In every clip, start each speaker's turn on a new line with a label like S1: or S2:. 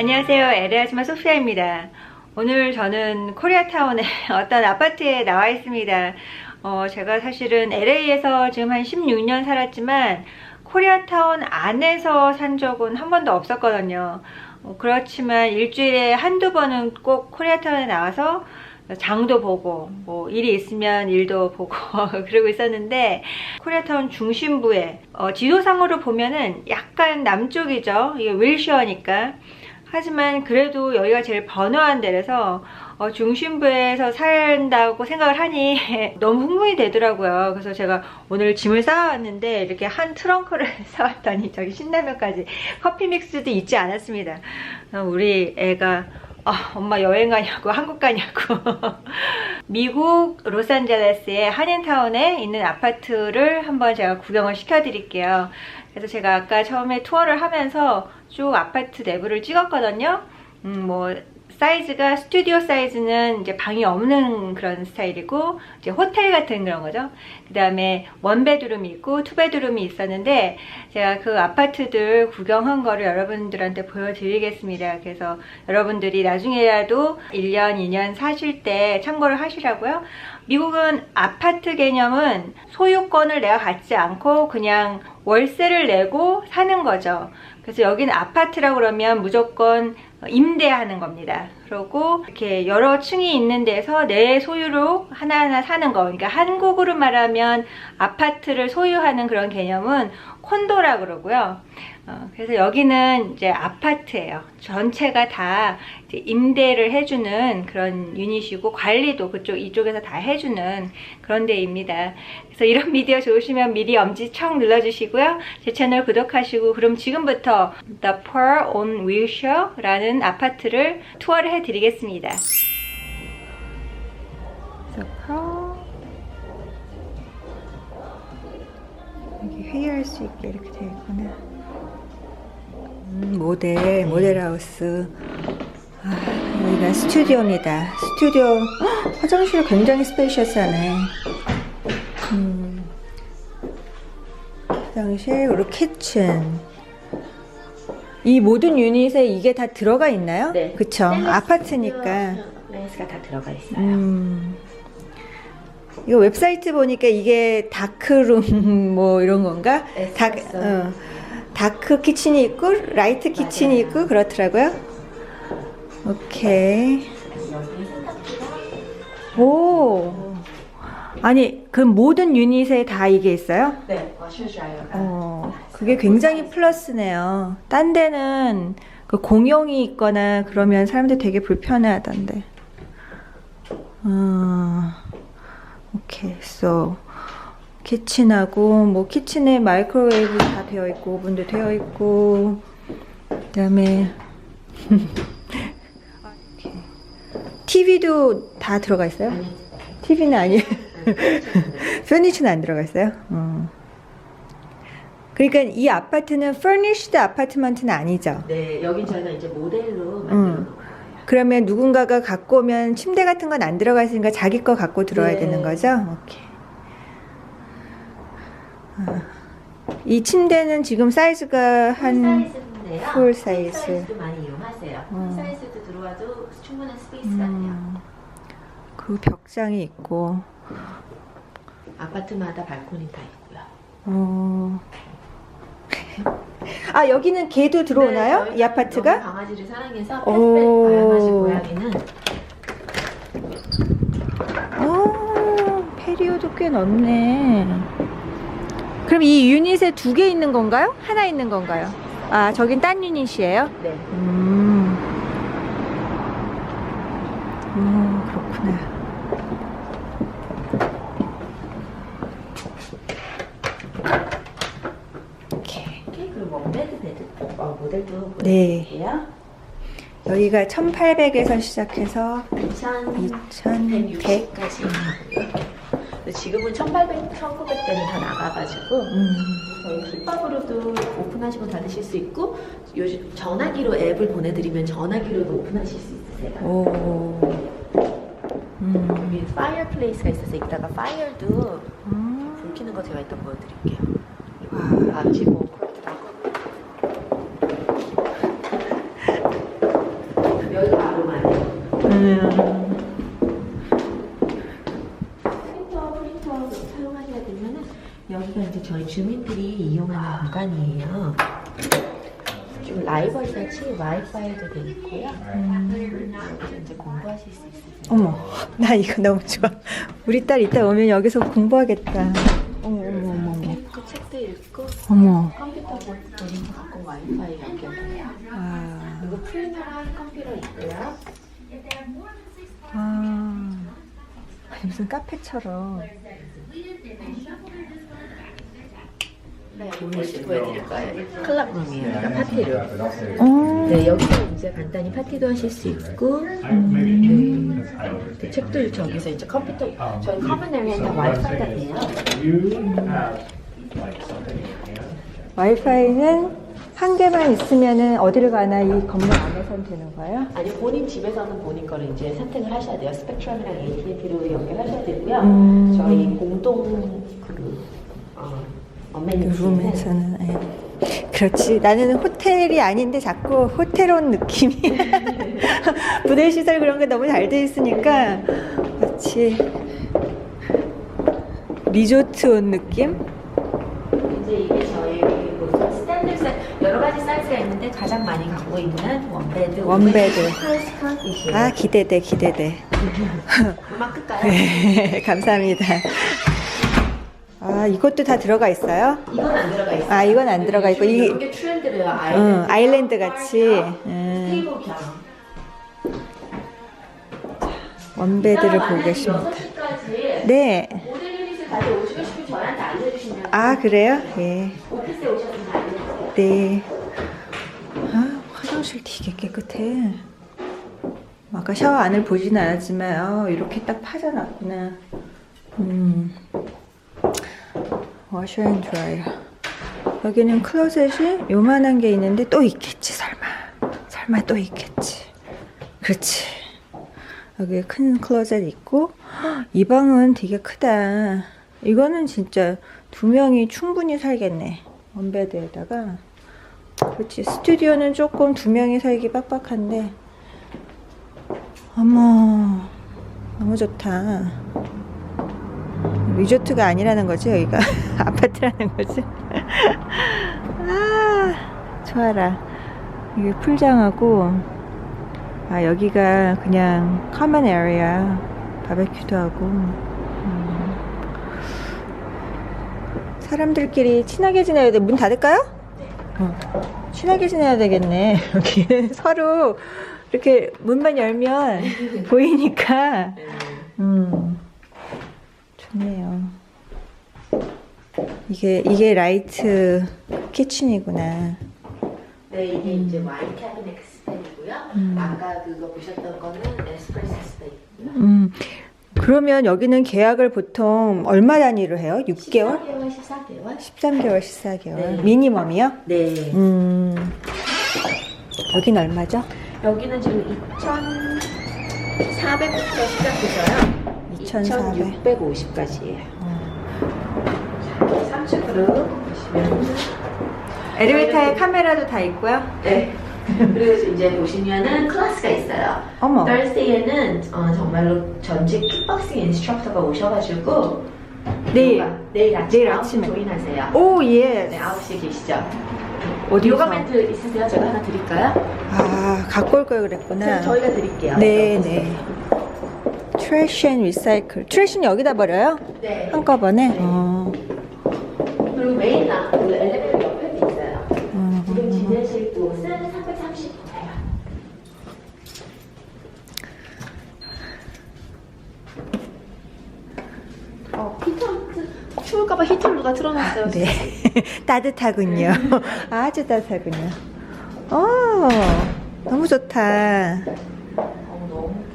S1: 안녕하세요. 아줌마 소피아입니다. 오늘 저는 코리아타운의 어떤 아파트에 나와 있습니다. 어, 제가 사실은 LA에서 지금 한 16년 살았지만 코리아타운 안에서 산 적은 한 번도 없었거든요. 어, 그렇지만 일주일에 한두 번은 꼭 코리아타운에 나와서 장도 보고 뭐 일이 있으면 일도 보고 그러고 있었는데 코리아타운 중심부에 어, 지도상으로 보면은 약간 남쪽이죠. 이게 윌셔니까. 하지만 그래도 여기가 제일 번화한 데라서 어, 중심부에서 산다고 생각을 하니 너무 흥분이 되더라고요. 그래서 제가 오늘 짐을 쌓아왔는데 이렇게 한 트렁크를 쌓았더니 저기 신라면까지 커피 믹스도 잊지 않았습니다. 어, 우리 애가 아, 엄마 여행 가냐고 한국 가냐고 미국 로스앤젤레스의 한인타운에 있는 아파트를 한번 제가 구경을 시켜드릴게요. 그래서 제가 아까 처음에 투어를 하면서 쭉 아파트 내부를 찍었거든요. 음, 뭐 사이즈가 스튜디오 사이즈는 이제 방이 없는 그런 스타일이고 이제 호텔 같은 그런 거죠. 그 다음에 원베드룸이 있고 투베드룸이 있었는데 제가 그 아파트들 구경한 거를 여러분들한테 보여드리겠습니다. 그래서 여러분들이 나중에라도 1년, 2년 사실 때 참고를 하시라고요. 미국은 아파트 개념은 소유권을 내가 갖지 않고 그냥 월세를 내고 사는 거죠. 그래서 여기는 아파트라고 그러면 무조건 임대하는 겁니다. 그리고 이렇게 여러 층이 있는 데서 내 소유로 하나하나 사는 거. 그러니까 한국으로 말하면 아파트를 소유하는 그런 개념은 콘도라 그러고요. 어, 그래서 여기는 이제 아파트예요. 전체가 다 임대를 해주는 그런 유닛이고 관리도 그쪽 이쪽에서 다 해주는 그런 데입니다. 그래서 이런 비디오 좋으시면 미리 엄지척 눌러주시고요. 제 채널 구독하시고 그럼 지금부터 The Pearl on Wilshire라는 아파트를 투어를 해드리겠습니다. The Pearl 여기 회의할 수 있게 이렇게 되어 있구나. 음, 모델, 모델하우스. 아, 여기가 스튜디오입니다. 스튜디오. 헉, 화장실 굉장히 스페이셔스하네. 음, 화장실, 그리고 키친. 이 모든 유닛에 이게 다 들어가 있나요?
S2: 네.
S1: 그쵸. 아파트니까.
S2: 레이스가 다 들어가 있어요.
S1: 음. 이거 웹사이트 보니까 이게 다크룸 뭐 이런 건가?
S2: 네,
S1: 다.
S2: 어,
S1: 다크 키친이 있고 라이트 키친이
S2: 맞아요.
S1: 있고 그렇더라고요. 오케이. 오. 아니 그 모든 유닛에 다 이게 있어요?
S2: 네, 어,
S1: 그게 굉장히 플러스네요. 딴 데는 그 공용이 있거나 그러면 사람들 되게 불편해하던데. 어, 오케이, so 키친하고 뭐 키친에 마이크로웨이브 다 되어 있고 오븐도 되어 있고 그다음에 TV도 다 들어가 있어요? TV는 아니에요. 퍼니처는 안 들어가 있어요? 어. 그러니까 이 아파트는 furnished 아파트먼트는 아니죠.
S2: 네, 여긴 저희가 이제 모델로 만들어
S1: 음.
S2: 놓은 거예요.
S1: 그러면 누군가가 갖고 오면 침대 같은 건 안 들어가 있으니까 자기 거 갖고 들어와야
S2: 네.
S1: 되는 거죠? 오케이. 아. 이 침대는 지금 사이즈가 한. 풀 사이즈.
S2: 사이즈도 많이 이용하세요. 풀
S1: 음.
S2: 사이즈도 들어와도 충분한 스페이스가 돼요.
S1: 음, 그 벽장이 있고
S2: 아파트마다 발코니 다 있고요.
S1: 어. 아 여기는 개도 들어오나요?
S2: 네,
S1: 이 아파트가?
S2: 강아지를 사랑해서
S1: 오.
S2: 펫백 강아지 고양이는
S1: 어, 페리오도 꽤 넓네. 그럼 이 유닛에 두 개 있는 건가요? 하나 있는 건가요? 아, 저긴 딴 유닛이에요?
S2: 네.
S1: 음. 음, 그렇구나.
S2: 그리고 원베드 베드 어, 모델도
S1: 네.
S2: 보여드릴게요.
S1: 여기가 1800에서 시작해서
S2: 2100까지
S1: 2100.
S2: 지금은 1800, 1900대는 다 나가가지고
S1: 음.
S2: 저희 kit밥으로도 오픈하시고 닫으실 수 있고 요즘 전화기로 앱을 보내드리면 전화기로도 오픈하실 수 있으세요.
S1: 오. 음.
S2: 여기 파이어플레이스가 있어서 이따가 파이어도
S1: 음.
S2: 불 켜는 거 제가 이따 보여드릴게요.
S1: 와.
S2: 아 지금 뭐 콜트라고
S1: 음
S2: 프린터 사용하셔야 되면은 여기가 이제 저희 주민들이 이용하는 공간이에요. 좀 라이벌 같이 와이파이도 돼 있고요. 여기서 이제 공부하실 수 있으세요.
S1: 어머, 나 이거 너무 좋아. 우리 딸 이따 오면 여기서 공부하겠다. 어머, 어머, 어머, 어머.
S2: 그 책도 읽고
S1: 어머.
S2: 컴퓨터 본인도 갖고 와이파이 연결해요.
S1: 아,
S2: 그리고 프리미어한 컴퓨터 있고요.
S1: 아. 아니, 무슨 카페처럼.
S2: 네, 보여드릴 거예요. 클럽룸이에요. 그러니까 파티룸.
S1: 어.
S2: 네, 여기서 이제 간단히 파티도 하실 수 있고, 네, 네, 책도 저기서 이제 컴퓨터, 저희 커먼 에리에 다 와이파이가 돼요.
S1: 와이파이는 한 개만 있으면은 어디를 가나 이 건물 안에선 되는 거예요?
S2: 아니 본인 집에서는 본인 거를 이제 선택을 하셔야 돼요. 스펙트럼이랑 AT&T로 연결하셔야 되고요.
S1: 음.
S2: 저희 공동 그
S1: 룸에서는. 예. 그렇지. 나는 호텔이 아닌데 자꾸 호텔 온 느낌이. 부대 시설 그런 게 너무 잘 돼 있으니까 마치 리조트 온 느낌?
S2: 이제 이게 저희 그 스탠드 사 여러 가지 사이즈가 있는데 가장 많이 갖고 있는 원베드.
S1: 원베드. 아 기대돼 기대돼.
S2: 음악 끌까요?
S1: 네, 감사합니다. 아 이것도 다 들어가 있어요?
S2: 이건 안 들어가 있어요.
S1: 아 이건 안 들어가 있고 이
S2: 이게 트렌드래요. 아일랜드.
S1: 응, 아일랜드 같이 음. 원베드를 보고 계십니다.
S2: 6시까지
S1: 네.
S2: 모델 유닛을 가져오시고 싶으면 저한테 알려주시면
S1: 아 그래요? 예.
S2: 오피스에 오셨으면 알려주세요.
S1: 네. 아 화장실 되게 깨끗해. 아까 샤워 안을 보진 않았지만 아, 이렇게 딱 파져놨구나. 음. 워셔 앤 드라이어. 여기는 클로셋이 요만한 게 있는데 또 있겠지 설마. 설마 또 있겠지. 그렇지. 여기 큰 클로셋 있고 헉, 이 방은 되게 크다. 이거는 진짜 두 명이 충분히 살겠네. 원베드에다가. 그렇지. 스튜디오는 조금 두 명이 살기 빡빡한데. 어머, 너무 좋다. 리조트가 아니라는 거지, 여기가. 아파트라는 거지. 아, 좋아라. 이게 풀장하고, 아, 여기가 그냥 커먼 에리아. 바베큐도 하고. 음. 사람들끼리 친하게 지내야 돼. 문 닫을까요? 어. 친하게 지내야 되겠네. 여기 서로 이렇게 문만 열면 보이니까. 음. 좋네요. 이게 이게 라이트 키친이구나.
S2: 네, 이게 이제 와인 캐비넷 스페이고요.
S1: 음.
S2: 아까 그거 보셨던 거는 에스프레소 스페이고요.
S1: 음. 그러면 여기는 계약을 보통 얼마 단위로 해요? 6개월?
S2: 14개월, 14개월.
S1: 13개월, 14개월.
S2: 네.
S1: 미니멈이요?
S2: 네.
S1: 음. 여긴 얼마죠?
S2: 여기는 지금 2,400부터 시작해서요.
S1: 2,400.
S2: 2,650까지예요. 3층으로 보시면
S1: 엘리베이터에 카메라도 다 있고요.
S2: 네. 그리고 이제 보시면은 클래스가 있어요.
S1: 어머.
S2: Thursday에는 어, 정말로 전직 킥박싱 인스트럭터가 오셔가지고
S1: 내일.
S2: 요가, 내일 아침
S1: 내일
S2: 9시
S1: 아침에.
S2: 조인하세요.
S1: 오, 예.
S2: 네, 9시에 계시죠.
S1: 어디서?
S2: 요가 멘트 있으세요? 제가 하나 드릴까요?
S1: 아, 갖고 올 걸 그랬구나.
S2: 그럼 저희가 드릴게요.
S1: 네, 네. 트래쉬 앤 리사이클. 트래쉬는 여기다 버려요?
S2: 네.
S1: 한꺼번에?
S2: 네.
S1: 어.
S2: 그리고 메인 나, 그 엘리베이터 옆에도 있어요.
S1: 음.
S2: 지금 지내실 곳은 330호예요. 어, 히터, 추울까봐 히터를 누가 틀어놨어요.
S1: 네. 따뜻하군요. 아주 따뜻하군요. 어, 너무 좋다.
S2: 어, 너무.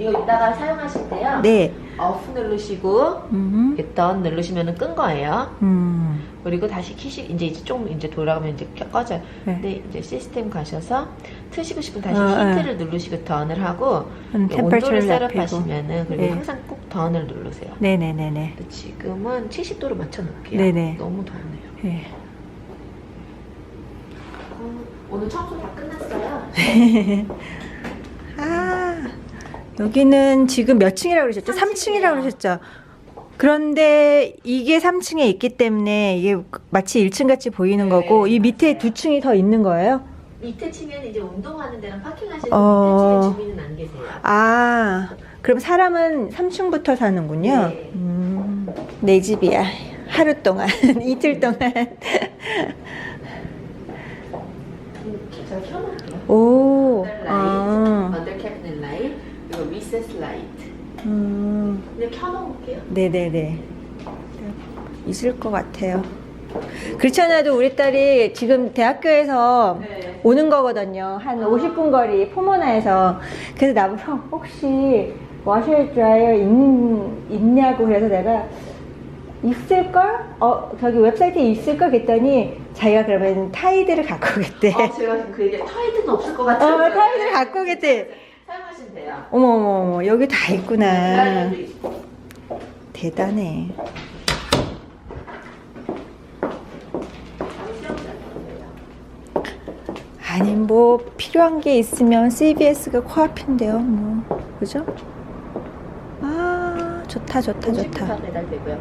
S2: 이거 이따가 사용하실 때요.
S1: 네.
S2: off 누르시고,
S1: 음.
S2: 일단 누르시면 끈 거예요.
S1: 음.
S2: 그리고 다시 키시 이제 이제 좀 이제 돌아가면 이제 켜- 꺼져요.
S1: 네.
S2: 근데 이제 시스템 가셔서 트시고 싶으면 다시
S1: 어,
S2: 히트를 누르시고 던을 하고
S1: 음,
S2: 온도를
S1: 템퍼처를
S2: 셋업하시면은 그리고
S1: 네.
S2: 항상 꼭 던을 누르세요.
S1: 네네네네.
S2: 근데 지금은 70도로 맞춰 놓을게요.
S1: 네네.
S2: 너무 덥네요.
S1: 네.
S2: 어, 오늘 청소 다 끝났어요.
S1: 아, 여기는 지금 몇 층이라고 그러셨죠? 3층이라고 그러셨죠? 그런데 이게 3층에 있기 때문에 이게 마치 1층 같이 보이는
S2: 네,
S1: 거고 이 밑에 두 층이 더 있는 거예요?
S2: 밑에 층에는 이제 운동하는 데랑 파킹 하시는
S1: 어.
S2: 밑에 층에 주민은 안 계세요.
S1: 아, 그럼 사람은 3층부터 사는군요?
S2: 네.
S1: 음, 내 집이야. 하루 동안, 이틀 동안.
S2: 음.
S1: 오, 아,
S2: 언더 캐비넷 라이트.
S1: 음,
S2: 그냥 켜놓을게요.
S1: 네네네. 있을 것 같아요. 그렇지 않아도 우리 딸이 지금 대학교에서
S2: 네.
S1: 오는 거거든요. 한 50분 거리 포모나에서. 그래서 나보고 혹시 워셔 드라이어 있는, 있냐고 그래서 내가 있을걸? 어, 저기 웹사이트에 있을걸? 그랬더니 자기가 그러면 타이드를 갖고 오겠대.
S2: 어, 제가 지금 그 얘기 타이드는 없을 것
S1: 어,
S2: 같아요.
S1: 타이드를 갖고 오겠대.
S2: 돼요.
S1: 어머, 어머, 어머, 여기 다 있구나.
S2: 있고.
S1: 대단해. 아니, 뭐, 필요한 게 있으면 CBS가 코앞인데요, 뭐. 그죠? 아, 좋다, 좋다, 좋다.
S2: 배달되고요.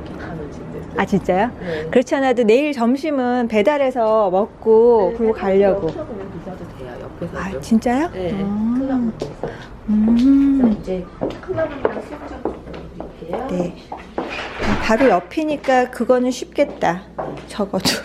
S1: 아, 진짜요?
S2: 네.
S1: 그렇지 않아도 내일 점심은 배달해서 먹고, 그리고 가려고.
S2: 돼요. 옆에서.
S1: 아, 진짜요?
S2: 네.
S1: 아,
S2: 클럽. 서 이제 드릴게요.
S1: 네. 바로 옆이니까 그거는 쉽겠다. 적어도.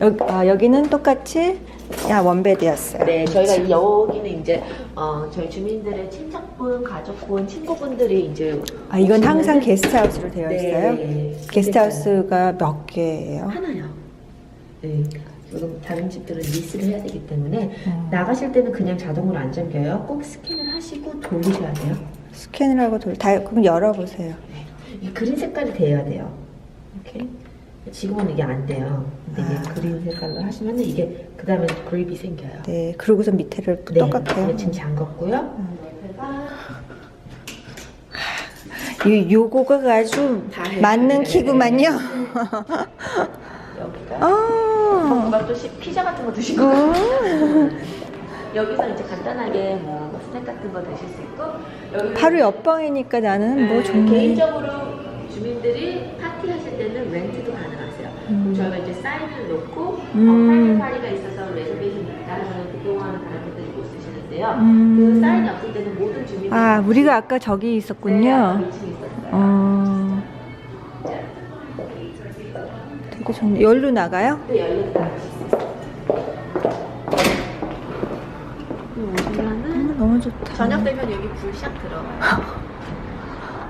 S1: 여기, 아, 여기는 똑같이 야 원베드였어요.
S2: 네, 저희가 이 여기는 이제 어, 저희 주민들의 친척분, 가족분, 친구분들이 이제
S1: 아, 이건 항상 게스트하우스로 되어 있어요?
S2: 네,
S1: 게스트하우스가 몇 개예요?
S2: 하나요. 네. 다른 집들은 리스를 해야 되기 때문에
S1: 음.
S2: 나가실 때는 그냥 자동으로 안 잠겨요. 꼭 스캔을 하시고 돌리셔야 돼요.
S1: 스캔을 하고 돌, 다, 그럼 열어보세요.
S2: 이 그린 색깔이 돼야 돼요. 이렇게. 지금은 이게 안 돼요. 근데 이게
S1: 아.
S2: 그린 색깔로 하시면 이게 그 다음에 그립이 생겨요.
S1: 네, 그러고서 밑에를 또
S2: 네,
S1: 똑같아요.
S2: 네, 지금 잠갔고요.
S1: 이 요거가 아주. 맞는
S2: 네,
S1: 키구만요.
S2: 여기가
S1: 아,
S2: 뭔가 또 시- 피자 같은 거 드시고
S1: 음.
S2: 여기서 이제 간단하게 뭐 스낵 같은 거 드실 수 있고 여기
S1: 바로 옆방이니까 나는 뭐 좋네.
S2: 개인적으로 주민들이 파티 하실 때는 렌트도 가능하세요. 그럼 저희가 이제 사인을 놓고
S1: 음.
S2: 어, 프라이빗 파리가 있어서 레저베이션 있다면 그동안 다른 분들이 못 쓰시는데요.
S1: 음.
S2: 그 사인이 없을 때는 모든 주민들이
S1: 아, 우리가 아까 저기 있었군요.
S2: 네, 2층에 있었어요.
S1: 어, 되게 좋네. 열로 나가요?
S2: 있어요. 오시면은
S1: 음, 너무 좋다.
S2: 저녁 되면 여기 불샥 들어가요.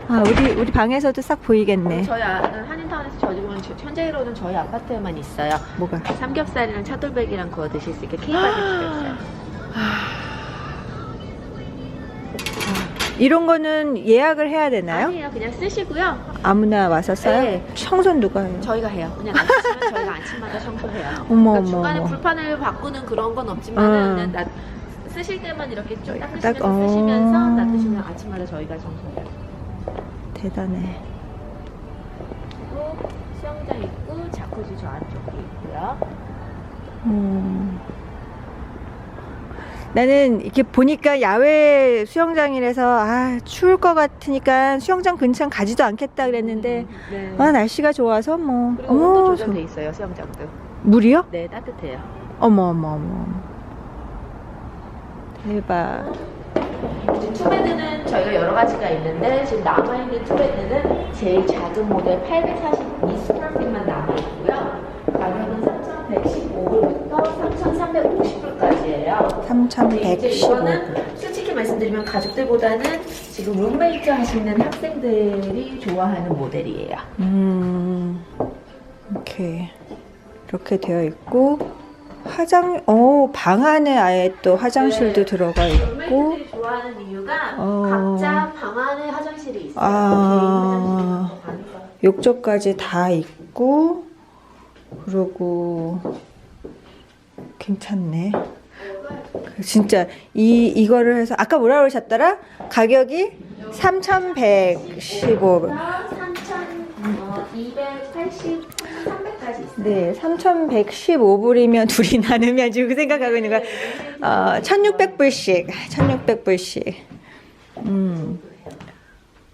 S1: 아, 우리 우리 방에서도 싹 보이겠네.
S2: 저희 아, 한인타운에서 보면 현재로는 저희 아파트에만 있어요.
S1: 뭐가?
S2: 삼겹살이랑 차돌백이랑 구워 드실 수 있게 케이바게트가 있
S1: 이런 거는 예약을 해야 되나요?
S2: 아니에요, 그냥 쓰시고요.
S1: 아무나 와서 써요?
S2: 네.
S1: 청소는 누가 해요?
S2: 저희가 해요. 그냥 아침은 저희가 아침마다 청소해요.
S1: 어머,
S2: 그러니까
S1: 어머,
S2: 중간에
S1: 어머.
S2: 불판을 바꾸는 그런 건 없지만
S1: 음.
S2: 은 그냥 나, 쓰실 때만 이렇게 쭉 닦으시면서
S1: 딱, 어.
S2: 쓰시면서 놔두시면 아침마다 저희가 청소해요.
S1: 대단해.
S2: 그리고 수영장 있고 자쿠지 저 안쪽도 있고요.
S1: 음. 나는 이렇게 보니까 야외 수영장이라서 아 추울 것 같으니까 수영장 근처 가지도 않겠다 그랬는데
S2: 네.
S1: 아 날씨가 좋아서 뭐
S2: 그리고 온도
S1: 어머
S2: 조절돼
S1: 저-
S2: 있어요 수영장도.
S1: 물이요?
S2: 네 따뜻해요.
S1: 어머 어머 어머 대박
S2: 이제 투베드는 저희가 여러 가지가 있는데 지금 남아 있는 투베드는 제일 작은 모델 842 스퀘어핏만 남아 있고요. 가격은 3,115불부터 3,350불까지예요.
S1: 3115
S2: 솔직히 말씀드리면 가족들보다는 지금 룸메이트 하시는 학생들이 좋아하는 모델이에요.
S1: 음 이렇게 이렇게 되어 있고 화장 어 방 안에 아예 또 화장실도
S2: 네.
S1: 들어가 있고
S2: 룸메이트들이 좋아하는 이유가
S1: 어.
S2: 각자 방 안에 화장실이 있어요.
S1: 아.
S2: 개인 화장실이 있고
S1: 욕조까지 다 있고 그리고 괜찮네. 진짜 이 이거를 해서 아까 뭐라 그러셨더라? 가격이 3,115.
S2: 3,280, 300 방까지 있어요.
S1: 네, 3,115불이면 둘이 나누면 지금 그 생각하고 있는 거야. 어, 1,600불씩, 1,600불씩. 음.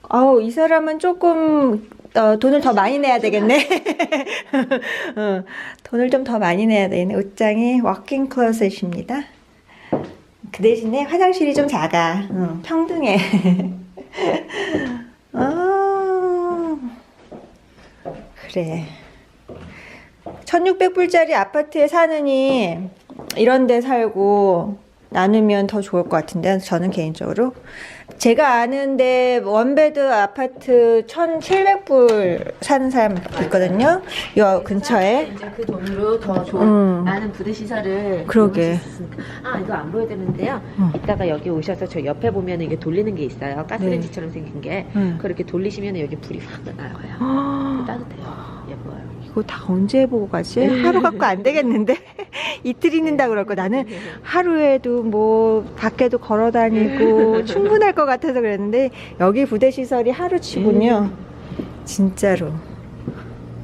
S1: 아우, 이 사람은 조금 어, 돈을 더 많이 내야 되겠네. 어, 돈을 좀 더 많이 내야 되겠네. 옷장이 워킹 클로셋입니다. 그 대신에 화장실이 좀 작아. 응, 평등해. 아, 그래. 1600불짜리 아파트에 사느니 이런 데 살고 나누면 더 좋을 것 같은데 저는 개인적으로 제가 아는데 원베드 아파트 1700불 사는 사람 있거든요 요 근처에
S2: 이제 그 돈으로 더 좋은
S1: 음.
S2: 많은 부대 시설을
S1: 그러게.
S2: 이용할 수 있으니까. 아 이거 안 보여드렸는데요.
S1: 음.
S2: 이따가 여기 오셔서 저 옆에 보면 이게 돌리는 게 있어요. 가스레인지처럼 생긴 게.
S1: 음.
S2: 그렇게 돌리시면 여기 불이 확 나와요.
S1: 아,
S2: 따뜻해요. 예뻐요.
S1: 이거 다 언제 해보고 가지? 하루 갖고 안 되겠는데 이틀 있는다 그럴 거 나는 하루에도 뭐 밖에도 걸어 다니고 충분할 것 같아서 그랬는데 여기 부대 시설이 하루 치군요. 진짜로.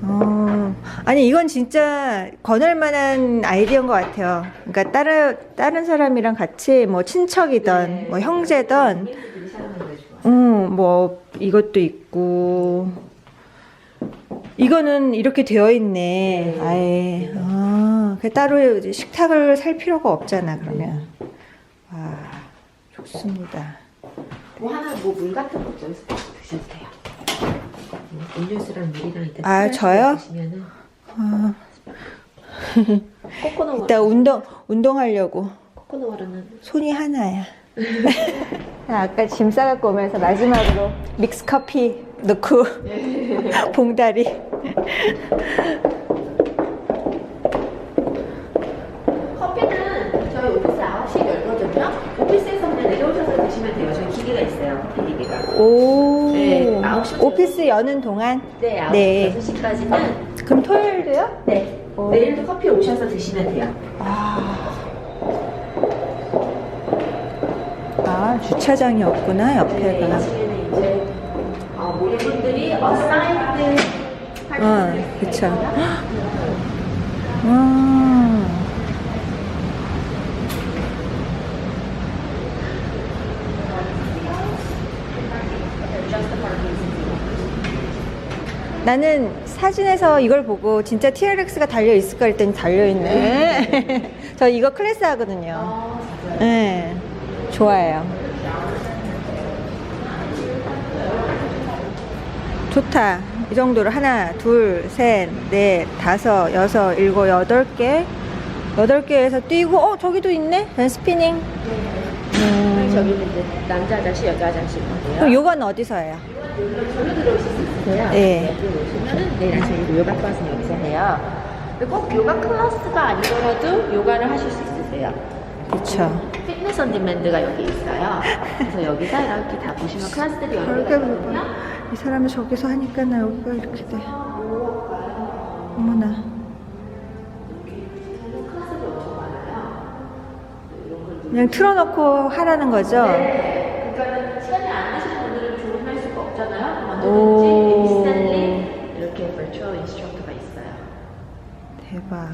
S1: 어, 아니 이건 진짜 권할 만한 아이디어인 것 같아요. 그러니까 다른 다른 사람이랑 같이 뭐 친척이던 뭐
S2: 좋아요.
S1: 음, 뭐 이것도 있고 이거는 이렇게 되어 있네. 아예. 아, 그 따로 식탁을 살 필요가 없잖아 그러면. 와, 좋습니다.
S2: 뭐 하나 뭐 물 같은 것도 여기서 드셔도 돼요. 음, 음료수랑 물이랑 일단
S1: 아, 저요?
S2: 드시면은
S1: 아,
S2: 코코넛
S1: 이따 운동 운동하려고.
S2: 코코넛 워터는
S1: 손이 하나야. 아까 짐 싸갖고 오면서 마지막으로 믹스 커피 넣고 봉다리.
S2: 커피는 저희 오피스 9시에 열거든요. 오피스에서 그냥 내려오셔서 드시면 돼요. 저희 기계가 있어요. 기계가.
S1: 오.
S2: 네, 시
S1: 오피스 여는 동안.
S2: 네, 9시,
S1: 네.
S2: 6시까지는
S1: 그럼 토요일도요?
S2: 네.
S1: 오.
S2: 내일도 커피 오셔서 드시면 돼요.
S1: 아. 아, 주차장이 없구나,
S2: 네,
S1: 옆에가.
S2: 아침에는 이제 어, 모래분들이 어사이드
S1: 어, 그쵸. 와. 나는 사진에서 이걸 보고 진짜 TRX가 달려 있을까 했더니 달려 있네. 저 이거 클래스 하거든요. 네, 좋아요. 좋다. 이 정도로 하나, 둘, 셋, 넷, 다섯, 여섯, 일곱, 여덟 개. 여덟 개에서 뛰고, 어, 저기도 있네? 난 스피닝. 음,
S2: 저기는 이제 남자 화장실, 여자 화장실인데요.
S1: 그럼 요건 어디서 해요?
S2: 절로 들어오실 수 있으세요.
S1: 네.
S2: 여기 오시면은 내일 아침에 요가 클래스는 여기서 해요. 꼭 요가 클래스가 아니더라도 요가를 하실 수 있으세요.
S1: 그쵸.
S2: 피트니스 온 디맨드가 여기 있어요. 그래서 여기서 이렇게 다 보시면 클래스들이
S1: 그러게
S2: 있거든요.
S1: 이 사람이 저기서 하니까 나 여기가 이렇게 돼. 어머나. 그냥 틀어놓고 하라는 거죠?
S2: 그러니까 시간이 안 되시는 분들은 조인할 수가 없잖아요.
S1: 오.
S2: 언제든지 인스턴리 이렇게 버추얼 인스트럭터가 있어요.
S1: 대박.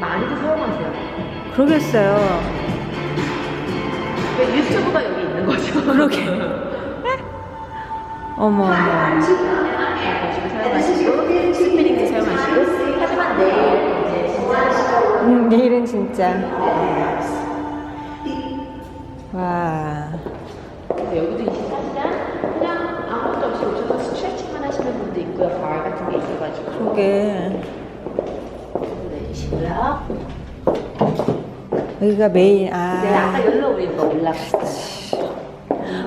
S2: 많이들 사용하세요.
S1: 그러겠어요.
S2: 왜 유튜브가 여기 있는 거죠?
S1: 그러게. 어머, 어머.
S2: 보시고 사용하시고 하지만 내일 이제 진짜
S1: 음, 내일은 진짜. 와.
S2: 여기도 24시간 그냥 아무것도 없이 오셔서 스트레칭만 하시는 분도 있고요. 발 같은 게 있어가지고
S1: 그러게.
S2: 내리시고요.
S1: 여기가 메일,
S2: 네,
S1: 아.
S2: 아까 열로 우리 거 올라갔어요.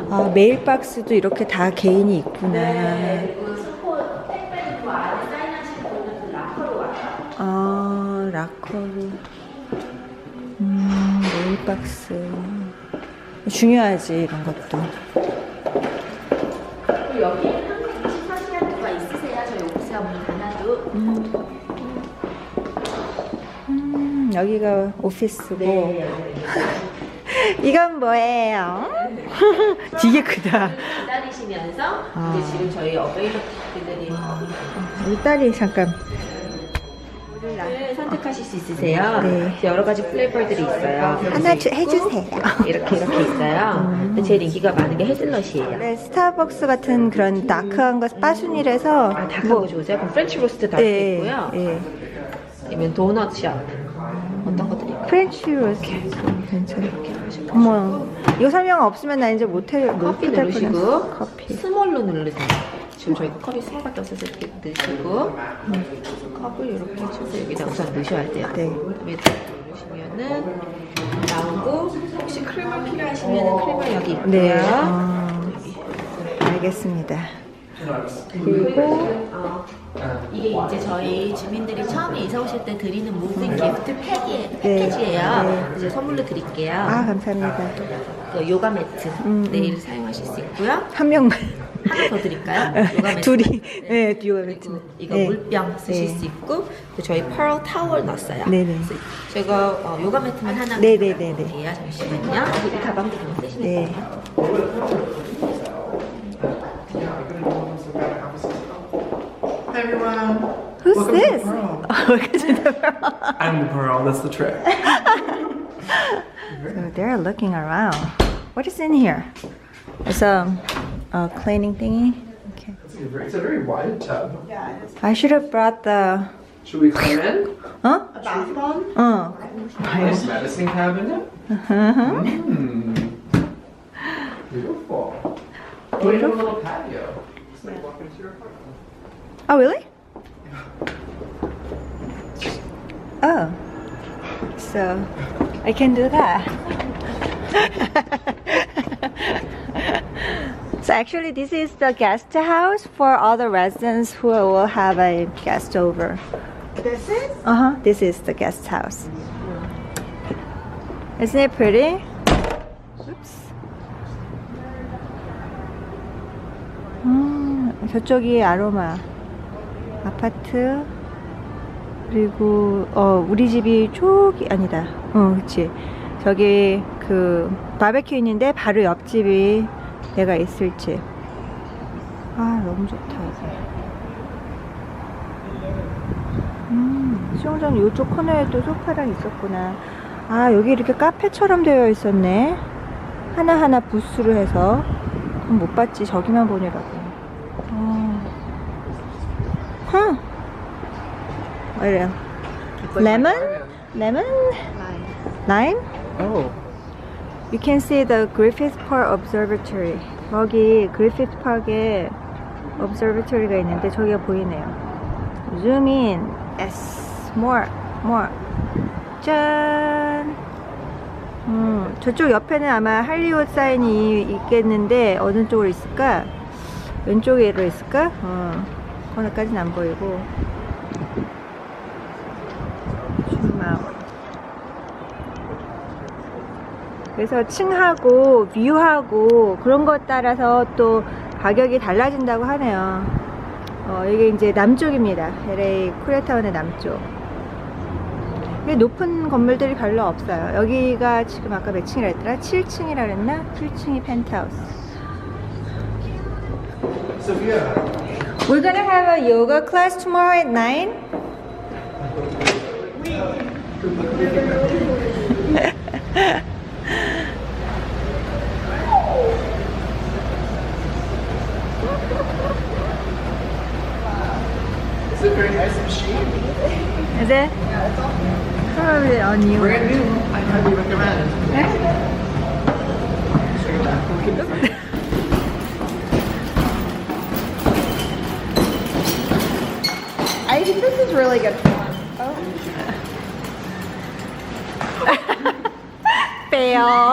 S1: 아, 메일 박스도 이렇게 다 개인이 있구나.
S2: 네, 그 그.
S1: 아, 락커로. 음, 메일 박스. 중요하지, 이런 것도.
S2: 여기 한국 24시간 누가 있으세요? 저희 오피스가 문을 닫아도
S1: 음, 음, 여기가 오피스고.
S2: 네.
S1: 이건 뭐예요? 되게 크다.
S2: 기다리시면서
S1: 아.
S2: 이제 지금 저희 어베이더들이
S1: 우리 딸이 잠깐
S2: 를 선택하실 수 있으세요.
S1: 네.
S2: 여러 가지 플레이버들이 있어요.
S1: 하나 주- 해주세요.
S2: 이렇게 이렇게 있어요. 근데 제일 인기가 많은 게 헤즐넛이에요.
S1: 네, 스타벅스 같은 그런 다크한 거 빠순이라서
S2: 아, 다크한 거 좋으세요? 그럼 프렌치 로스트 다크
S1: 예,
S2: 있고요.
S1: 예.
S2: 아니면 도넛 샵. 어떤 것들이 있고.
S1: 프렌치 로스 괜찮아. 어머, 이거 설명 없으면 나 이제 못해.
S2: 커피 누르시고
S1: 뻔했어. 커피.
S2: 스몰로 누르세요. 지금 저희가 컵이 스몰밖에 없어서 이렇게 넣으시고 컵을 이렇게 해서 여기다 우선 넣으셔야 돼요.
S1: 네.
S2: 그다음에 누르시면은 나오고 혹시 크림을 필요하시면은 크림을 여기 있고요.
S1: 네. 어, 알겠습니다. 그리고
S2: 어, 이게 이제 저희 주민들이 처음에 이사 오실 때 드리는 모든 기프트 팩이, 패키지예요.
S1: 네.
S2: 이제 선물로 드릴게요.
S1: 아 감사합니다.
S2: 그 요가 매트
S1: 음,
S2: 내일 사용하실 수 있고요.
S1: 한 명만.
S2: 하나 더 드릴까요? 요가 매트.
S1: 둘이. 네, 듀오 매트.
S2: 그리고 이거
S1: 네.
S2: 물병 쓰실
S1: 네.
S2: 수 있고 그리고 저희 펄 타월 넣었어요.
S1: 네네.
S2: 그래서 제가 어, 요가 매트만 하나
S1: 네네네네.
S2: 드릴게요. 잠시만요. 이 가방도 그냥 쓰시면
S1: 네.
S2: 돼요.
S3: Everyone.
S1: Who's
S3: Welcome to
S1: this?
S3: Pearl.
S1: Welcome to the Pearl.
S3: I'm the Pearl. That's the trick.
S1: So they're looking around. What is in here? It's a, a cleaning thingy. Okay.
S3: It's a very, it's a very wide tub.
S1: Yeah, I should have brought the.
S3: Should we climb in?
S1: Huh? A bath bomb? Uh.
S3: Nice medicine cabinet. Uh Mm. Beautiful. Oh, you have a little patio. It's like walking into your apartment.
S1: Oh, really? Oh. So I can do that. so actually this is the guest house for all the residents who will have a guest over.
S4: This is?
S1: Uh-huh. This is the guest house. Isn't it pretty? Oops. 음, 저쪽이 아로마 아파트 그리고 어 우리 집이 저기 아니다. 어, 그렇지. 저기 그 바베큐 있는데 바로 옆집이 내가 있을 집. 아, 너무 좋다. 여기. 음, 수영장 이쪽 코너에 또 소파랑 있었구나. 아, 여기 이렇게 카페처럼 되어 있었네. 하나하나 부스로 해서. 못 봤지. 저기만 보느라고. 어. 흠. 이래요. 레몬? 레몬? 라임?
S3: Oh.
S1: You can see the Griffith Park Observatory. 여기 그리피트 파크에 observatory가 있는데 저기가 보이네요. Zoom in. Yes. More. More. 짠. 음, 저쪽 옆에는 아마 할리우드 사인이 있겠는데 어느 쪽으로 있을까? 왼쪽으로 있을까? 어, 거기까지는 안 보이고. 줌아웃. 그래서 층하고 뷰하고 그런 것 따라서 또 가격이 달라진다고 하네요. 어, 이게 이제 남쪽입니다. LA 코리아타운의 남쪽. 높은 건물들이 별로 없어요. 여기가 지금 아까 몇 층이라 했더라? 7층이라 그랬나? 7층이 펜트하우스. We're gonna have a yoga class tomorrow at 9.
S3: Is it a very nice machine?
S1: Is it? Probably on you.
S3: Brand new. I highly recommend.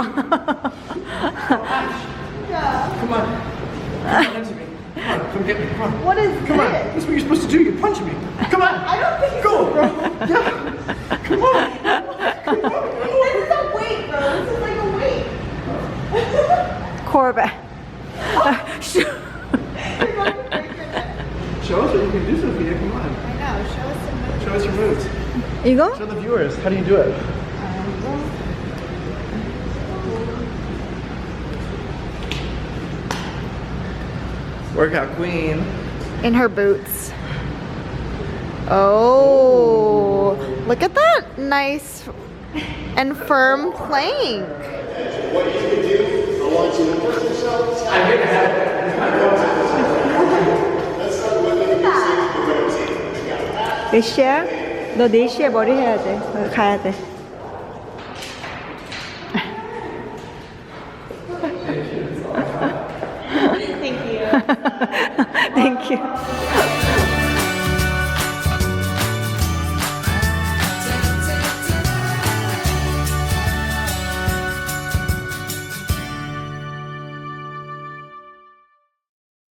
S1: Fail.
S3: Come on. Come on me. Come on. Come get me. Come on.
S4: What is
S3: Come on.
S4: this?
S3: That's what you're supposed to do. You punch me. Come on.
S4: I don't think
S3: Go, bro. Yeah. Come on. Come on.
S4: this is a weight, bro. This is like a weight.
S1: Corbett.
S3: Show us what you can do, Sophia. Come on.
S4: I know. Show us some moves.
S3: Show us your moves.
S1: You go?
S3: Show the viewers. How do you do it? Workout queen.
S4: In her boots. Oh. Look at that nice and firm plank.
S1: 몇 시야? 너 4시에 머리 해야 돼. 어, 가야 돼.